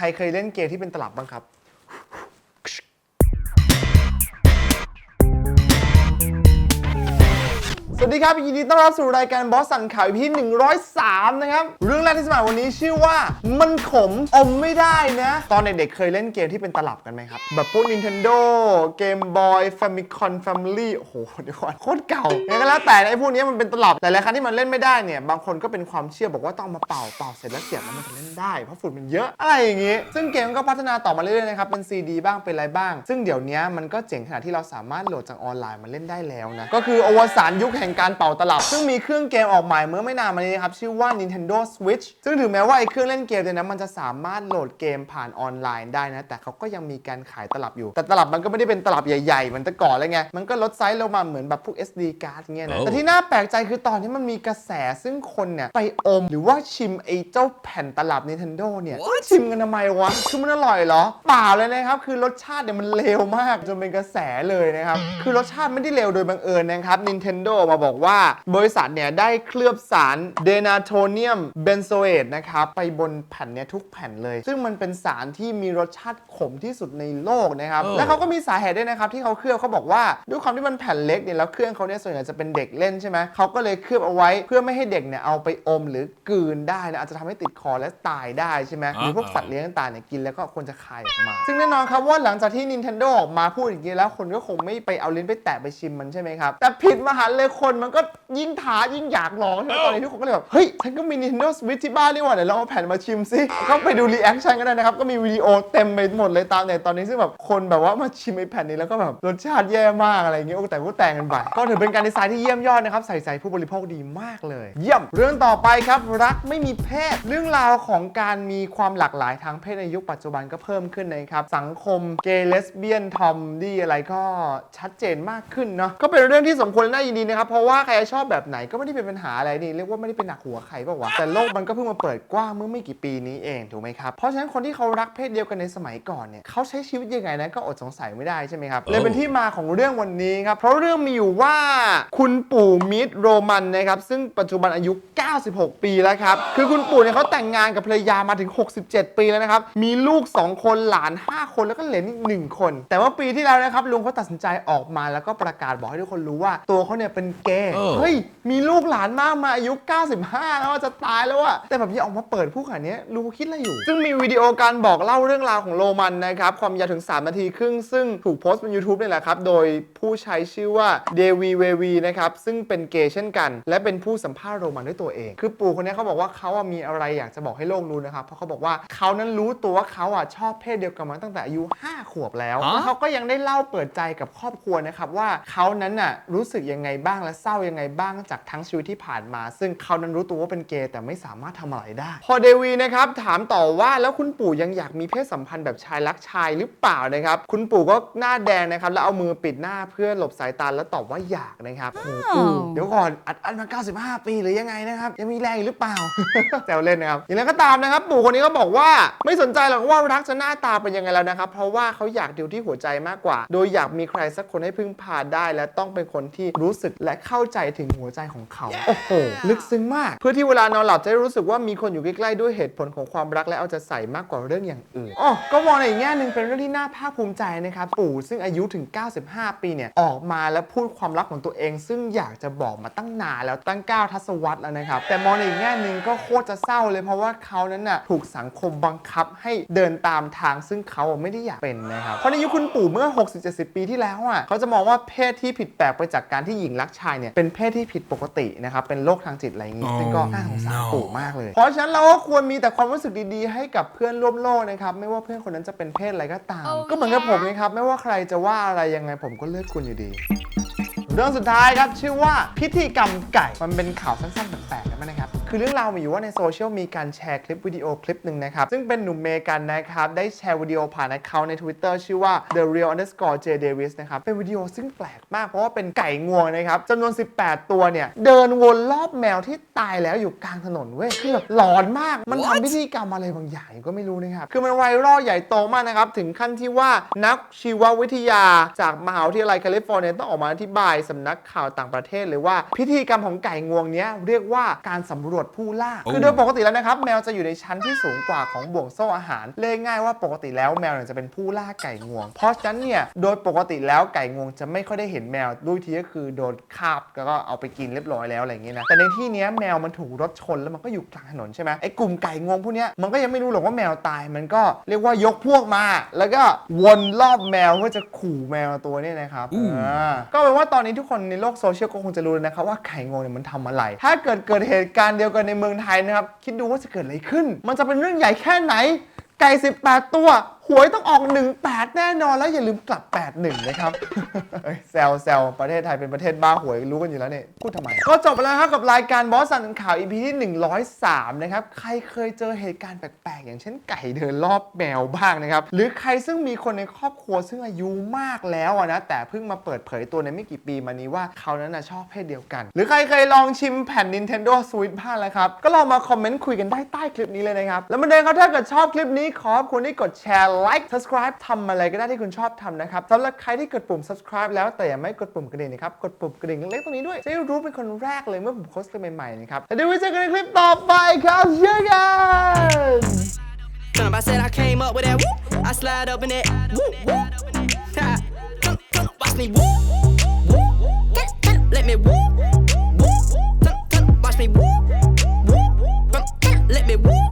ใครเคยเล่นเกมที่เป็นตลับบ้างครับ สวัสดีครับยินดีต้อนรับสู่รายการบอสสั่งข่าวพี่ 103 นะครับ เรื่องแรกที่จะมาวันนี้ชื่อว่ามันขมอมไม่ได้นะ ตอนเด็กๆเคยเล่นเกมที่เป็นตลับกันไหมครับ แบบพวก Nintendo Game Boy Famicom Family โอ้โหเดี๋ยวก่อนโคตรเก่ายังไงก็แล้วแต่ไอ้พวกนี้มันเป็นตลับแต่หลายครั้งที่มันเล่นไม่ได้เนี่ยบางคนก็เป็นความเชื่อบอกว่าต้องมาเป่าเป่าเสร็จแล้วเสียบแล้วมันจะเล่นได้เพราะฝุ่นมันเยอะอะไรอย่างงี้ ซึ่งเกมก็พัฒนาต่อมาเรื่อยๆนะครับเป็น CD บ้างเป็นอะไรบ้าง ซึ่งเดี๋ยวนี้มันก็เจ๋งขนาดที่เราสามารถโหลดจากออนไลน์มาเล่นได้แล้วนะก็คืออวสานยุคแห่งการเป่าตลับ ซึ่งมีเครื่องเกมออกใหม่เมื่อไม่นานมานี้ครับ ชื่อว่า Nintendo Switch ซึ่งถึงแม้ว่าไอ้เครื่องเล่นเกมเนี่ยนะมันจะสามารถโหลดเกมผ่านออนไลน์ได้นะ แต่เขาก็ยังมีการขายตลับอยู่ แต่ตลับมันก็ไม่ได้เป็นตลับใหญ่ๆเหมือนแต่ก่อนเลยไงมันก็ลดไซส์ลงมาเหมือนแบบพวก SD card เงี้ยนะโอ้แต่ที่น่าแปลกใจคือตอนนี้มันมีกระแสซึ่งคนเนี่ยไปอมหรือว่าชิมไอ้เจ้าแผ่นตลับ Nintendo เนี่ยชิมกันทำไมวะคือมันอร่อยเหรอเปล่าเลยนะครับคือรสชาติเนี่ยมันเลวมากจนเป็นกระแสเลยนะครับคือรสชาติไม่ได้เลวโดยบังเอิญนะครับ Nintendo มาบอกว่าบริษัทเนี่ยได้เคลือบสารเดนาโทเนียมเบนโซเอตนะครับไปบนแผ่นเนี่ยทุกแผ่นเลย ซึ่งมันเป็นสารที่มีรสชาติขมที่สุดในโลกนะครับ เออ และเขาก็มีสาเหตุด้วยนะครับที่เขาเคลือบเขาบอกว่าด้วยความที่มันแผ่นเล็กเนี่ยแล้วเครื่องเขาเนี่ยส่วนใหญ่จะเป็นเด็กเล่นใช่ไหมเขาก็เลยเคลือบเอาไว้เพื่อไม่ให้เด็กเนี่ยเอาไปอมหรือกลืนได้นะอาจจะทำให้ติดคอและตายได้ใช่ไหมหรือพวกสัตว์เลี้ยงต่างๆเนี่ยกินแล้วก็ควรจะคายออกมา ซึ่งแน่นอนครับว่าหลังจากที่ Nintendo ออกมาพูดอย่างนี้แล้วคนก็คงไม่ไปเอาลิ้นไปแตะไปชิมมันใช่ไหมครับแต่ผิดมหันต์เลยคนมันก็ยิ่งท้ายิ่งอยากลองใช่ไหมตอนนี้ทุกคนก็เลยแบบ เฮ้ย ฉันก็มี Nintendo Switch ที่บ้านนี่หว่าเดี๋ยวลองเอาแผ่นมาชิมซิก็ไปดูรีแอคชั่นกันได้นะครับ ก็มีวิดีโอเต็มไปหมดเลยตามเนี่ยตอนนี้ซึ่งแบบคนแบบว่ามาชิมไอ้แผ่นนี้แล้วก็แบบรสชาติแย่มากอะไรอย่างเงี้ยโอ้แต่ก็แต่งกันไปก็ถือเป็นการดีไซน์ที่เยี่ยมยอดนะครับใส่ใจผู้บริโภคดีมากเลย เยี่ยมเรื่องต่อไปครับรักไม่มีเพศ เรื่องราวของการมีความหลากหลายทางเพศในยุคปัจจุบันก็เพิ่มขึ้นนะครับสังคมเกย์เลสเบี้ยนทอมดี้อะไรก็ชัดเจนมากขึ้นเนาะก็เป็นเรื่องที่สมควรและน่ายินดีนะครับเพราะว่าใครจะชอบแบบไหนก็ไม่ได้เป็นปัญหาอะไรนี่เรียกว่าไม่ได้เป็นหนักหัวใครเปล่าวะแต่โลกมันก็เพิ่งมาเปิดกว้างเมื่อไม่กี่ปีนี้เองถูกไหมครับเพราะฉะนั้นคนที่เขารักเพศเดียวกันในสมัยก่อนเนี่ยเขาใช้ชีวิตยังไงนะก็อดสงสัยไม่ได้ใช่ไหมครับเลยเป็นที่มาของเรื่องวันนี้ครับเพราะเรื่องมีอยู่ว่าคุณปู่มิตรโรมันนะครับซึ่งปัจจุบันอายุ 96 ปีแล้วครับคือคุณปู่เนี่ยเขาแต่งงานกับภรรยามาถึง 67 ปีแล้วนะครับมีลูก 2 คนหลาน 5 คนแล้วก็เหลนอีก1คน แต่ว่าปีที่แล้วนะครับลุงเขาตัดสินใจออกมาแล้วก็ประกาศบอกให้ทุกคนรู้ว่าตัวเขาเนี่ยเป็นเกย์เออ เฮ้ย มีลูกหลานมากมายอายุ 95 แล้วอะจะตายแล้วอะแต่แบบยังออกมาเปิดผู้ขนาดเนี้ยลุงเขาคิดอะไรอยู่ ซึ่งมีวิดีโอการบอกเล่าเรื่องราวของโรมันนะครับ ความยาวถึง 3 นาทีครึ่ง ซึ่งถูกโพสต์บน YouTube นี่แหละครับ โดยผู้ใช้ชื่อว่าเดวีเววีนะครับ ซึ่งเป็นเกย์เช่นกัน และเป็นผู้สัมภาษณ์โรมันด้วยตัวเอง คือปู่คนนี้เขาบอกว่าเขาอะมีอะไรอยากจะบอกให้โลกรู้นะครับ เพราะเขาบอกว่าเขานั้นรู้ตัวว่าเขาอะชอบเพศเดียวกันมาตั้งแต่อายุ5ขวบแล้วฮะ แล้วเขาก็ยังได้เล่าเปิดใจกับครอบครัวนะครับว่าเขานั้นน่ะรู้สึกยังไงบ้างและเศร้ายังไงบ้างจากทั้งชีวิตที่ผ่านมา ซึ่งเขานั้นรู้ตัวว่าเป็นเกย์แต่ไม่สามารถทำอะไรได้ พอเดวีนะครับถามต่อว่าแล้วคุณปู่ยังอยากมีเพศสัมพันธ์แบบชายรักชายหรือเปล่านะครับ คุณปู่ก็หน้าแดงนะครับแล้วเอามือปิดหน้าเพื่อหลบสายตาแล้วตอบว่าอยากนะครับโอ้โหปู่เดี๋ยวก่อนอัดอันมา 95 ปีหรือยังไงนะครับยังมีแรงอีกหรือเปล่าแซวเล่นนะครับอย่างไรก็ตามนะครับ ปู่คนนี้ก็บอกว่าไม่สนใจหรอกว่ารักจะหน้าตาเป็นยังไงแล้วนะครับ เพราะว่าเขาอยากดิวที่หัวใจมากกว่า โดยอยากมีใครสักคนให้พึ่งพาได้ และต้องเป็นคนที่รู้สึกและเข้าใจถึงหัวใจของเขา โอ้โห ลึกซึ้งมาก เพื่อที่เวลานอนหลับจะได้รู้สึกว่ามีคนอยู่ใกล้ๆด้วยเหตุผลของความรักและเอาใจใส่มากกว่าเรื่องอย่างอื่นอ๋อก็มองในอีกแง่หนึ่งเป็นเรื่องที่น่าภาคภูมิใจนะครับปู่ซึ่งอายุถึง 95 ปีเนี่ยออกมาและพูดความรักของตัวเอง ซึ่งอยากจะบอกมาตั้งนานแล้วตั้ง 9 ทศวรรษแล้วนะครับแต่มองในอีกแง่หนึ่งก็โคตรจะเศร้าเลยเพราะว่าเขานั้นน่ะถูกสังคมบังคับให้เดินตามทางซึ่งเขาไม่ได้อยากเป็นนะครับเพราะในยุคคุณปู่เมื่อ 60-70 ปีที่แล้วอะเขาจะมองว่าเพศที่ผิดแปลกไปจากการที่หญิงรักชายเนี่ยเป็นเพศที่ผิดปกตินะครับเป็นโรคทางจิตอะไรอย่างงี้ Oh ซึ่งก็น่าสงสาร no ปู่มากเลย เพราะฉะนั้นเราก็ควรมีแต่ความรู้สึกดีๆ ให้กับเพื่อนร่วมโลกนะครับไม่ว่าเพื่อนคนนั้นจะเป็นเพศอะไรก็ตาม Oh ก็เหมือนกับผมนะครับไม่ว่าใครจะว่าอะไรยังไงผมก็เลือกคุณอยู่ดี เรื่องสุดท้ายครับชื่อว่าพิธีกรรมไก่มันเป็นข่าวสั้นๆแปลกๆนะนะ ครับคือเรื่องราวมีอยู่ว่าในโซเชียลมีการแชร์คลิปวิดีโอคลิปหนึ่งนะครับ ซึ่งเป็นหนุ่มเมกันนะครับ ได้แชร์วิดีโอผ่านแอคเคาท์ใน Twitter ชื่อว่า the real underscore j davis นะครับ เป็นวิดีโอซึ่งแปลกมาก เพราะว่าเป็นไก่งวงนะครับจำนวน 18 ตัวเนี่ย เดินวนรอบแมวที่ตายแล้วอยู่กลางถนนเว้ยคือแบบหลอนมากมันทำพิธีกรรมอะไรบางอย่างก็ไม่รู้นะครับคือมันไวรัลใหญ่โตมากนะครับถึงขั้นที่ว่านักชีววิทยาจากมหาวิทยาลัยแคลิฟอร์เนียต้องออกมาอธิบายสำนักข่าวต่างประเทศเลยว่า พิธีกรรมของไก่งวงเนี้ยเรียกว่าการสำรวจวจผู้ล่า คือโดยปกติแล้วนะครับ แมวจะอยู่ในชั้นที่สูงกว่าของบ่วงโซ่อาหารเรียกง่ายว่าปกติแล้วแมวเนี่ยจะเป็นผู้ล่าไก่งวง เพราะฉะนั้นเนี่ยโดยปกติแล้วไก่งวงจะไม่ค่อยได้เห็นแมวด้วยทีก็คือโดนคาบแล้วก็เอาไปกินเรียบร้อยแล้วอะไรอย่างเงี้ยนะแต่ในที่เนี้ยแมวมันถูกรถชนแล้วมันก็อยู่กลางถนนใช่ไหมไอ้กลุ่มไก่งวงพวกเนี้ยมันก็ยังไม่รู้หรอกว่าแมวตายมันก็เรียกว่ายกพวกมา แล้วก็วนรอบแมวเพื่อจะขู่แมวตัวเนี้นะครับอู้อ่าก็เป็นว่าตอนนี้ทุกคนในโลกโซเชียลก็คงจะรู้แล้วนะครับว่าไก่งวงเนี่ยมันทำอะไร ถ้าเกิดเกิดเหตุการณ์เดียวกันในเมืองไทยนะครับ คิดดูว่าจะเกิดอะไรขึ้น มันจะเป็นเรื่องใหญ่แค่ไหน ไก่ 18 ตัวหวยต้องออก 18 แน่นอนแล้วอย่าลืมกลับ 81 นะครับเอ้ยแซวแซวประเทศไทยเป็นประเทศบ้าหวยรู้กันอยู่แล้วเนี่ยพูดทำไม ก็จบไปแล้วครับกับรายการบอสสันข่าว EP ที่ 103 นะครับ ใครเคยเจอเหตุการณ์แปลกๆ อย่างเช่นไก่เดินรอบแมวบ้างนะครับ หรือใครซึ่งมีคนในครอบครัวซึ่งอายุมากแล้วอะนะแต่เพิ่งมาเปิดเผยตัวในไม่กี่ปีมานี้ว่าเขานั้นนะชอบเพศเดียวกัน หรือใครเคยลองชิมแผ่น Nintendo Switch บ้างแล้วครับก็ลองมาคอมเมนต์คุยกันได้ใต้คลิปนี้เลยนะครับแล้วเหมาเดินครับถ้าเกิดชอบคลิปนี้ขอบคุณที่กดแชร์ like subscribe ทำอะไรก็ได้ที่คุณชอบทำนะครับสำหรับใครที่กดปุ่ม subscribe แล้วแต่ยังไม่กดปุ่มกระดิ่งนะครับ กดปุ่มกระดิ่งเล็กๆตรงนี้ด้วย จะได้รู้เป็นคนแรกเลยเมื่อผมโพสต์คลิปใหม่ๆนะครับแล้วเดี๋ยวไว้เจอกันในคลิปต่อไปครับเจอกัน Turn up, I said I came up with that whoop. I slide up in that whoop whoop. Ha. Turn, turn, watch me whoop whoop. Turn, turn, Let me whoop whoop. Turn, turn, Watch me whoop whoop. Turn, turn, Let me whoop